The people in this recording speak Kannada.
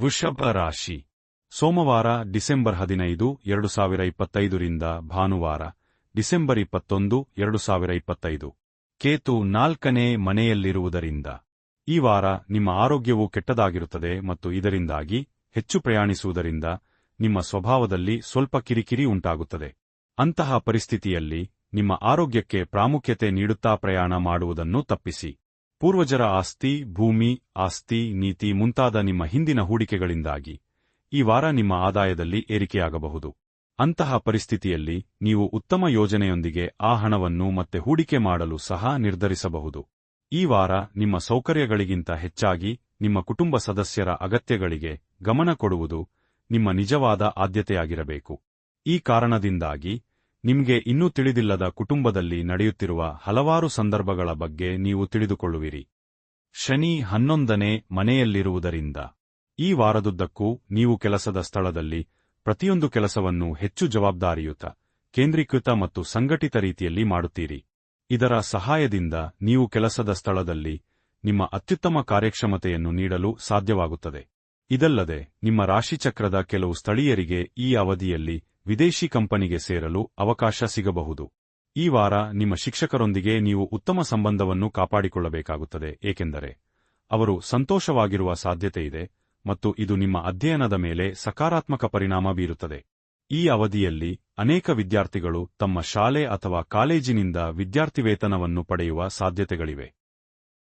ವೃಷಭ ರಾಶಿ. ಸೋಮವಾರ, ಡಿಸೆಂಬರ್ ಹದಿನೈದು ಎರಡು ಸಾವಿರ ಇಪ್ಪತ್ತೈದರಿಂದ ಭಾನುವಾರ, ಡಿಸೆಂಬರ್ ಇಪ್ಪತ್ತೊಂದು ಎರಡು ಸಾವಿರ ಇಪ್ಪತ್ತೈದು ಕೇತು ನಾಲ್ಕನೇ ಮನೆಯಲ್ಲಿರುವುದರಿಂದ. ಈ ವಾರ ನಿಮ್ಮ ಆರೋಗ್ಯವು ಕೆಟ್ಟದಾಗಿರುತ್ತದೆ ಮತ್ತು ಇದರಿಂದಾಗಿ ಹೆಚ್ಚು ಪ್ರಯಾಣಿಸುವುದರಿಂದ ನಿಮ್ಮ ಸ್ವಭಾವದಲ್ಲಿ ಸ್ವಲ್ಪ ಕಿರಿಕಿರಿ ಉಂಟಾಗುತ್ತದೆ. ಅಂತಹ ಪರಿಸ್ಥಿತಿಯಲ್ಲಿ ನಿಮ್ಮ ಆರೋಗ್ಯಕ್ಕೆ ಪ್ರಾಮುಖ್ಯತೆ ನೀಡುತ್ತಾ ಪ್ರಯಾಣ ಮಾಡುವುದನ್ನು ತಪ್ಪಿಸಿ. ಪೂರ್ವಜರ ಆಸ್ತಿ, ಭೂಮಿ, ಆಸ್ತಿ, ನೀತಿ ಮುಂತಾದ ನಿಮ್ಮ ಹಿಂದಿನ ಹೂಡಿಕೆಗಳಿಂದಾಗಿ ಈ ವಾರ ನಿಮ್ಮ ಆದಾಯದಲ್ಲಿ ಏರಿಕೆಯಾಗಬಹುದು. ಅಂತಹ ಪರಿಸ್ಥಿತಿಯಲ್ಲಿ ನೀವು ಉತ್ತಮ ಯೋಜನೆಯೊಂದಿಗೆ ಆ ಹಣವನ್ನು ಮತ್ತೆ ಹೂಡಿಕೆ ಮಾಡಲು ಸಹ ನಿರ್ಧರಿಸಬಹುದು. ಈ ವಾರ ನಿಮ್ಮ ಸೌಕರ್ಯಗಳಿಗಿಂತ ಹೆಚ್ಚಾಗಿ ನಿಮ್ಮ ಕುಟುಂಬ ಸದಸ್ಯರ ಅಗತ್ಯಗಳಿಗೆ ಗಮನ ಕೊಡುವುದು ನಿಮ್ಮ ನಿಜವಾದ ಆದ್ಯತೆಯಾಗಿರಬೇಕು. ಈ ಕಾರಣದಿಂದಾಗಿ ನಿಮಗೆ ಇನ್ನೂ ತಿಳಿದಿಲ್ಲದ ಕುಟುಂಬದಲ್ಲಿ ನಡೆಯುತ್ತಿರುವ ಹಲವಾರು ಸಂದರ್ಭಗಳ ಬಗ್ಗೆ ನೀವು ತಿಳಿದುಕೊಳ್ಳುವಿರಿ. ಶನಿ ಹನ್ನೊಂದನೇ ಮನೆಯಲ್ಲಿರುವುದರಿಂದ ಈ ವಾರದುದ್ದಕ್ಕೂ ನೀವು ಕೆಲಸದ ಸ್ಥಳದಲ್ಲಿ ಪ್ರತಿಯೊಂದು ಕೆಲಸವನ್ನು ಹೆಚ್ಚು ಜವಾಬ್ದಾರಿಯುತ, ಕೇಂದ್ರೀಕೃತ ಮತ್ತು ಸಂಘಟಿತ ರೀತಿಯಲ್ಲಿ ಮಾಡುತ್ತೀರಿ. ಇದರ ಸಹಾಯದಿಂದ ನೀವು ಕೆಲಸದ ಸ್ಥಳದಲ್ಲಿ ನಿಮ್ಮ ಅತ್ಯುತ್ತಮ ಕಾರ್ಯಕ್ಷಮತೆಯನ್ನು ನೀಡಲು ಸಾಧ್ಯವಾಗುತ್ತದೆ. ಇದಲ್ಲದೆ ನಿಮ್ಮ ರಾಶಿಚಕ್ರದ ಕೆಲವು ಸ್ಥಳೀಯರಿಗೆ ಈ ಅವಧಿಯಲ್ಲಿ ವಿದೇಶಿ ಕಂಪನಿಗೆ ಸೇರಲು ಅವಕಾಶ ಸಿಗಬಹುದು. ಈ ವಾರ ನಿಮ್ಮ ಶಿಕ್ಷಕರೊಂದಿಗೆ ನೀವು ಉತ್ತಮ ಸಂಬಂಧವನ್ನು ಕಾಪಾಡಿಕೊಳ್ಳಬೇಕಾಗುತ್ತದೆ, ಏಕೆಂದರೆ ಅವರು ಸಂತೋಷವಾಗಿರುವ ಸಾಧ್ಯತೆಯಿದೆ ಮತ್ತು ಇದು ನಿಮ್ಮ ಅಧ್ಯಯನದ ಮೇಲೆ ಸಕಾರಾತ್ಮಕ ಪರಿಣಾಮ ಬೀರುತ್ತದೆ. ಈ ಅವಧಿಯಲ್ಲಿ ಅನೇಕ ವಿದ್ಯಾರ್ಥಿಗಳು ತಮ್ಮ ಶಾಲೆ ಅಥವಾ ಕಾಲೇಜಿನಿಂದ ವಿದ್ಯಾರ್ಥಿವೇತನವನ್ನು ಪಡೆಯುವ ಸಾಧ್ಯತೆಗಳಿವೆ.